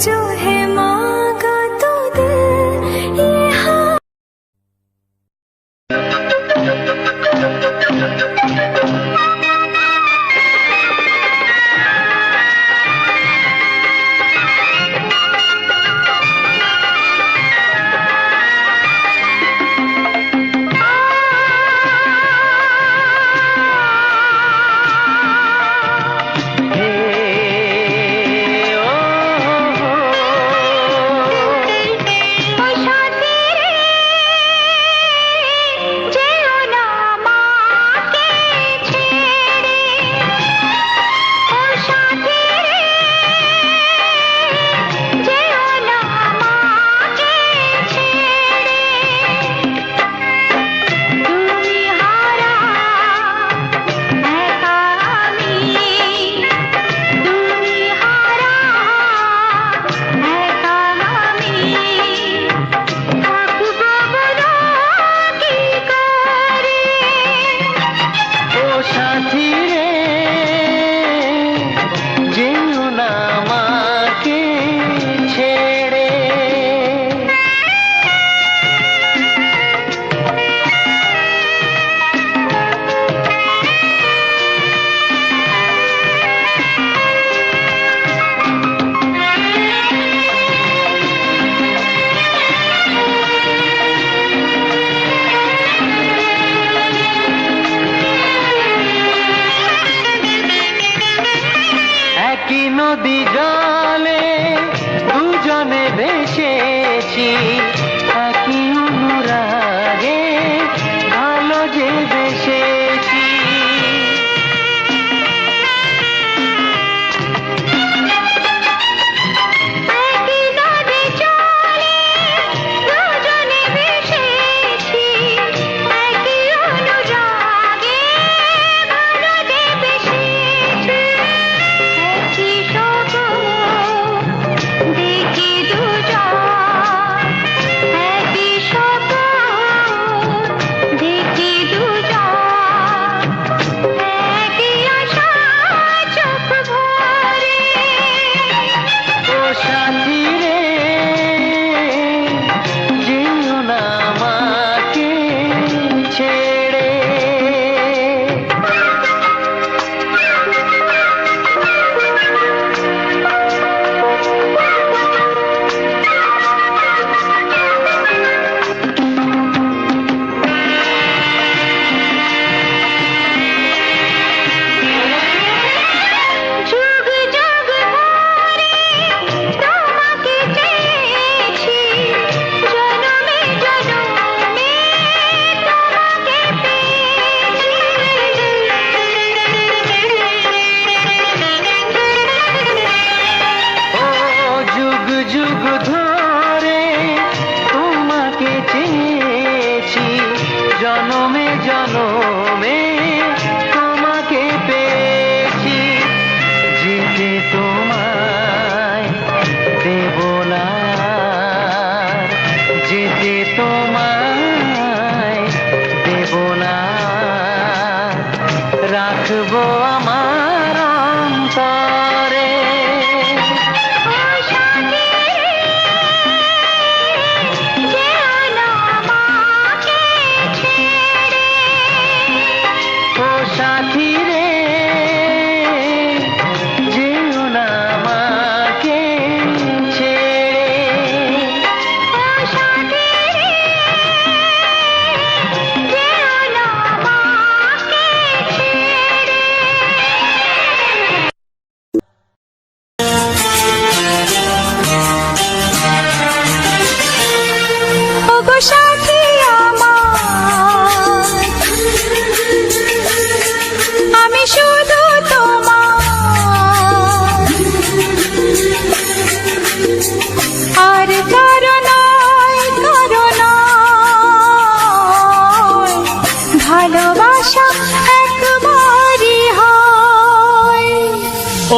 जो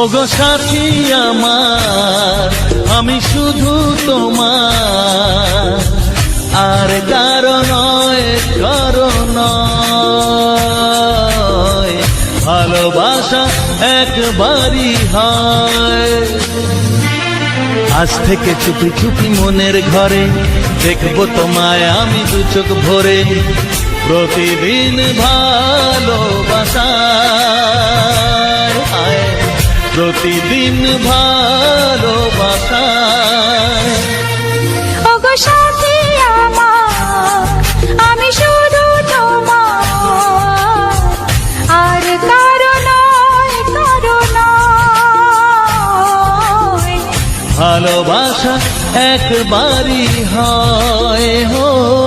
ওগো সাথী আমার, আমি শুধু তোমার। আর কারণ নয়। ভালোবাসা একবারই হয়। আজ থেকে চুপি চুপি মনের ঘরে দেখব তোমায় আমি দু চোখ ভরে। প্রতিদিন ভালোবাসা। প্রতিদিন ভালোবাসায়। ওগো সাথী আমার আমি শুধু তোমার। আর কারও নয় কারও নয়। ভালোবাসা একবারই হয় হো।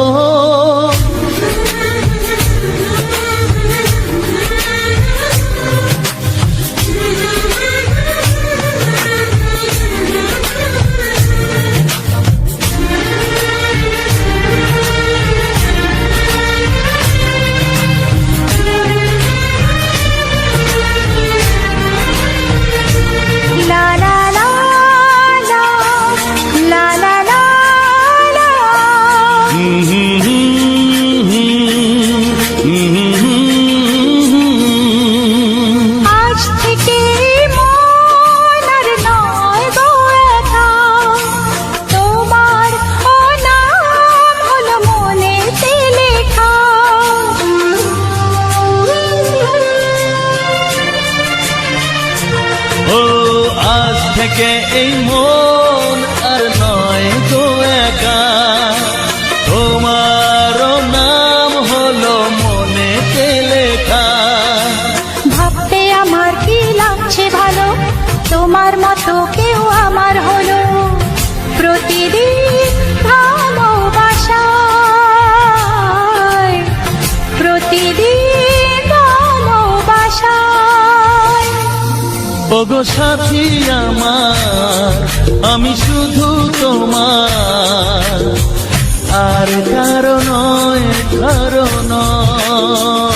ওগো সাথী আমার আমি শুধু তোমার। আর কারণ নয়।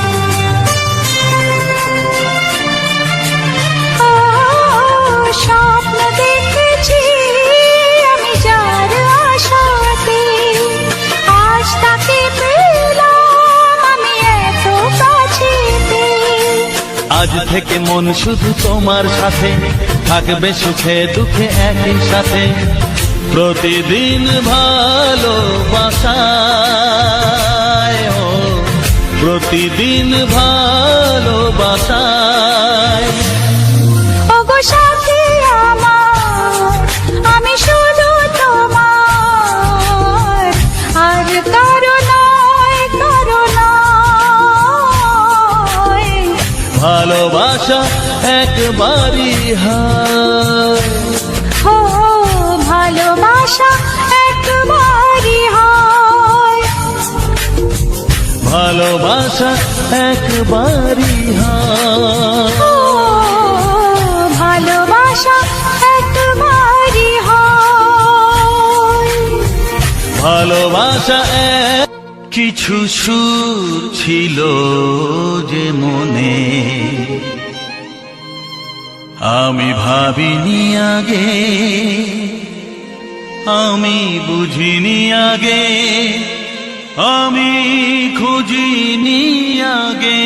আজ থেকে মন শুধু তোমার সাথে। থাকবে সুখে, দুঃখে একই সাথে। প্রতিদিন ভালোবাসায় প্রতিদিন ভালোবাসায়। ভালোবাসা একবারই হয়। ও ভালোবাসা একবারই হয়। ভালোবাসা একবারই হয়। ভালোবাসা একবারই হয়। ভালোবাসা এক কিছু সুর ছিল যে মনে আমি ভাবিনি আগে আমি বুঝিনি আগে আমি খুঁজিনি আগে।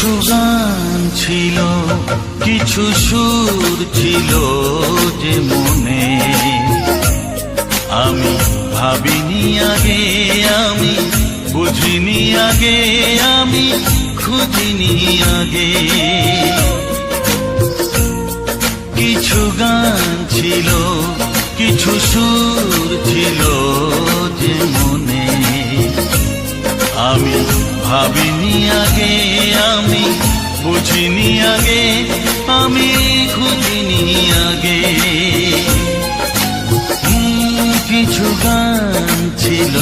কিছু গান ছিল, কিছু সুর ছিল যে মনে। আমি ভাবিনি আগে, আমি বুঝিনি আগে, আমি খুঁজিনি আগে। কিছু গান ছিল, কিছু সুর ছিল যে মনে। আমি ভাবিনি আগে আমি বুঝিনি আগে আমি খুঁজিনি আগে। কিছু গান ছিল।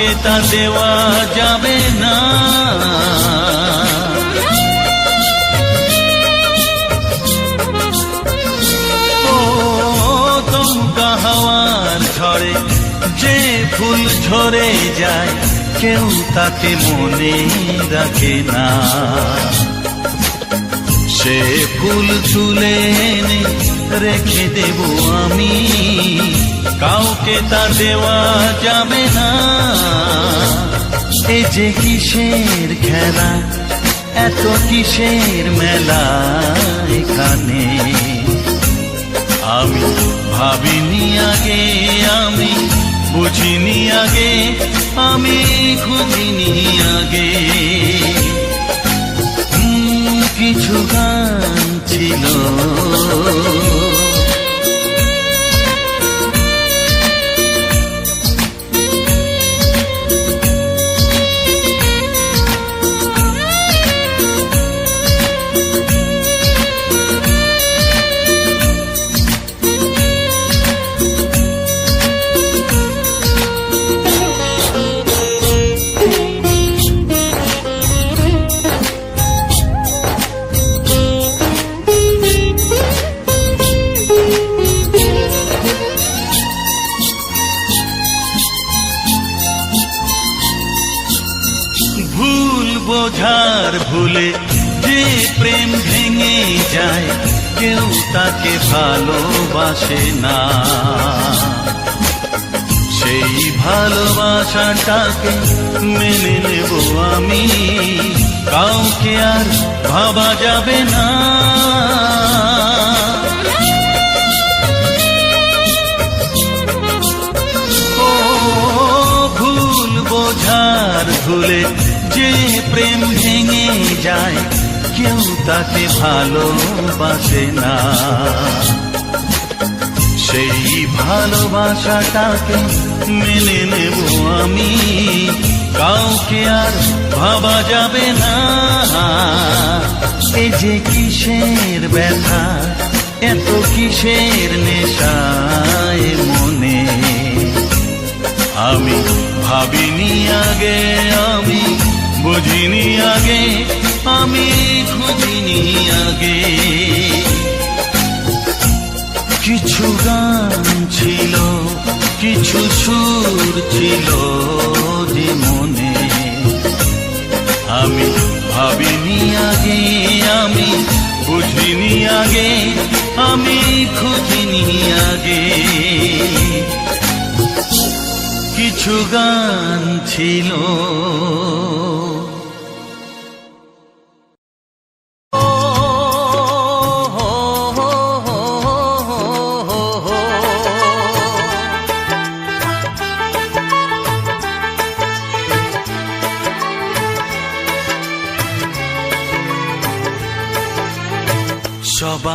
কাউকে তা দেওয়া যাবে না। দমকা হাওয়ার ঝড়ে যে ফুল ঝরে যায়, কেউ তাকে মনে রাখে না। সে ফুল তুলে রেখে দেব আমি। কাউকে তা দেওয়া যাবে না। এ যে কিসের খেলা, এত কিসের মেলা এখানে? আমি ভাবিনি আগে, আমি বুঝিনি আগে, আমি খুঁজিনি আগে। কিছু গান ছিল। ভুলে যে প্রেম ভেঙে যায়, কেউ তাকে ভালোবাসে না। সেই ভালোবাসাটাকে মেনে নেব আমি, কাউকে আর ভাবা যাবে না। ভুল বোঝার ভুলে যে প্রেম ভেঙে যায়, কেউ তাকে ভালোবাসে না। সেই ভালোবাসাটাকে মেনে নেব আমি, কাউকে আর ভাবা যাবে না। এ যে কিসের ব্যথা, এত কিসের নেশায় মনে। আমি ভাবিনি আগে আমি বুঝিনি আগে, আমি খুঁজিনি আগে। কিছু গান ছিল, কিছু সুর ছিল যে মনে। আমি ভাবিনি আগে, আমি বুঝিনি আগে, আমি খুঁজিনি আগে। কিছু গান ছিল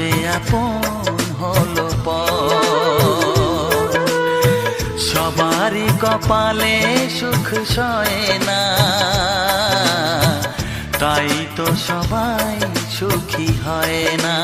যে আপন হলো সবারই কপালে সুখ সয় না। তাই তো সবাই সুখী হয় না।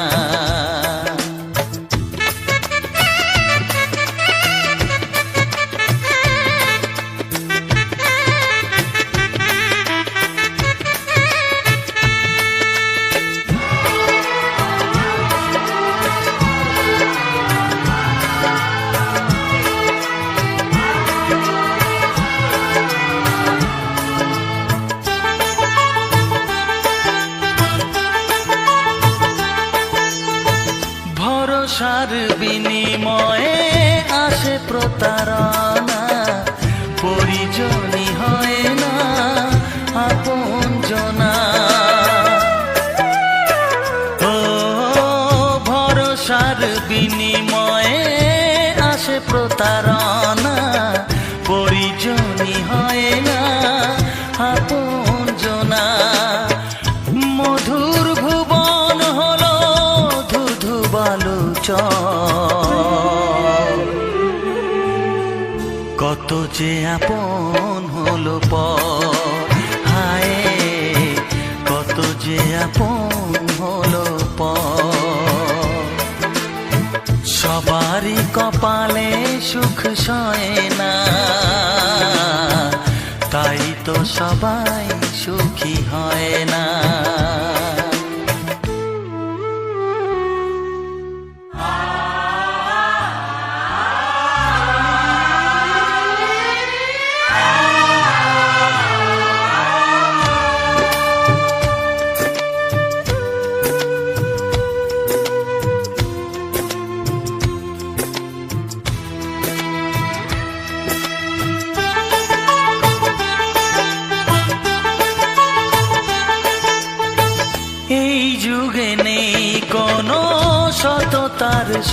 প্রতারণা পরিজনই হয় না, আপন জনা। মধুর ভুবন হলো ধুধু বালুচ কত যে আপন হলো প হায়, কত যে আপন হলো প সবারই কপালে সুখ সয় না। তাই তো সবাই সুখী হয় না।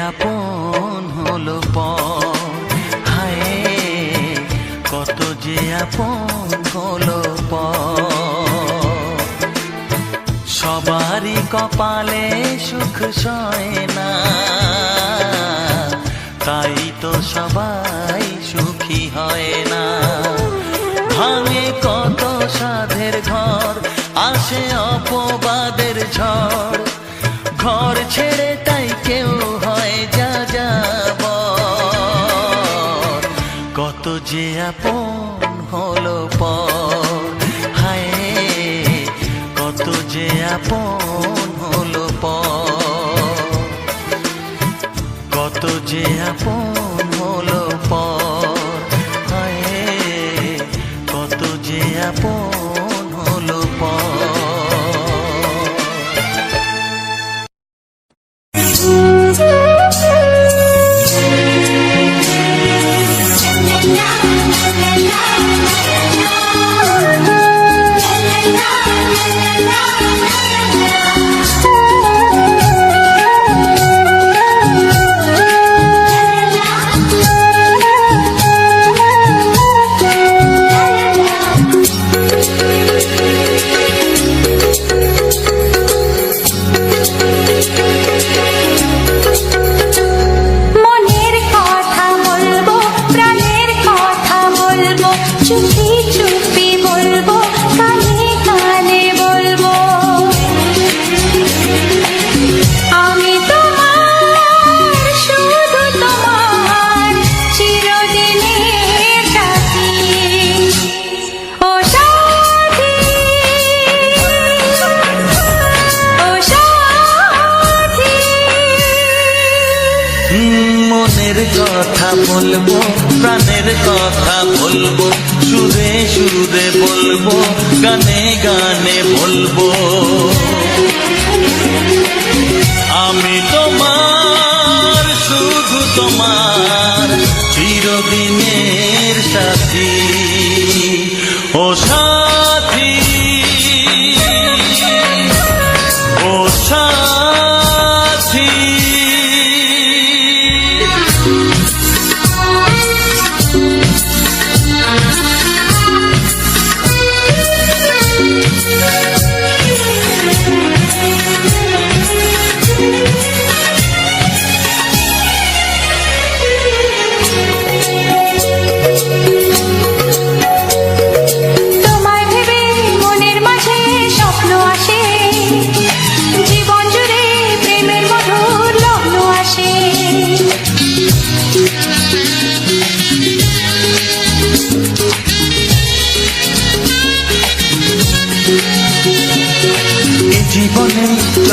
আপন হলো পর হায়, কত যে আপন হলো পর সবারই কপালে সুখ সয় না। তাই তো সবাই সুখী হয় না। ভাঙে কত সাধের ঘর, আসে অপবাদের ঝড়। ঘর ছেড়ে তাই কেউ যে আপন হল পর হায়, কত যে আপন হল পর কত যে আপন হলো পর তোমার চিরদিনের সাথী। ও সা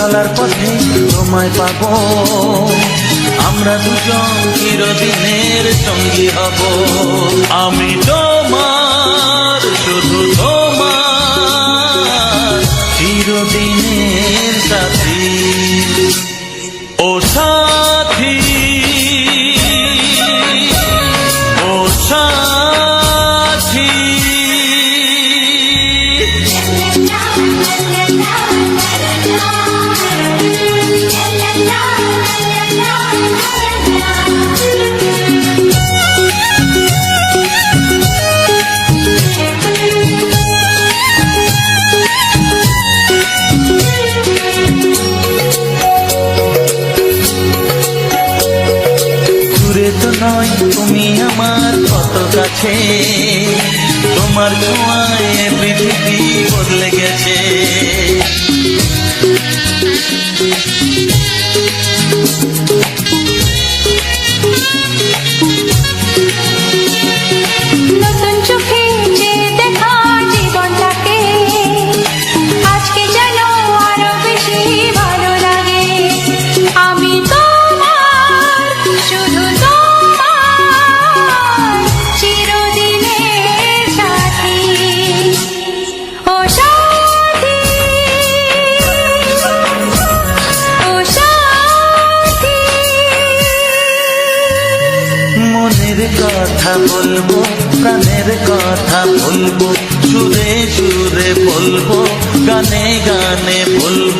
চলার পথে তোমায় পাবো। আমরা দুজন চিরদিনের সঙ্গী হব। আমি তোমার আমার কথা বলব প্রাণের কথা বলব সুরে সুরে বলব গানে গানে বলব।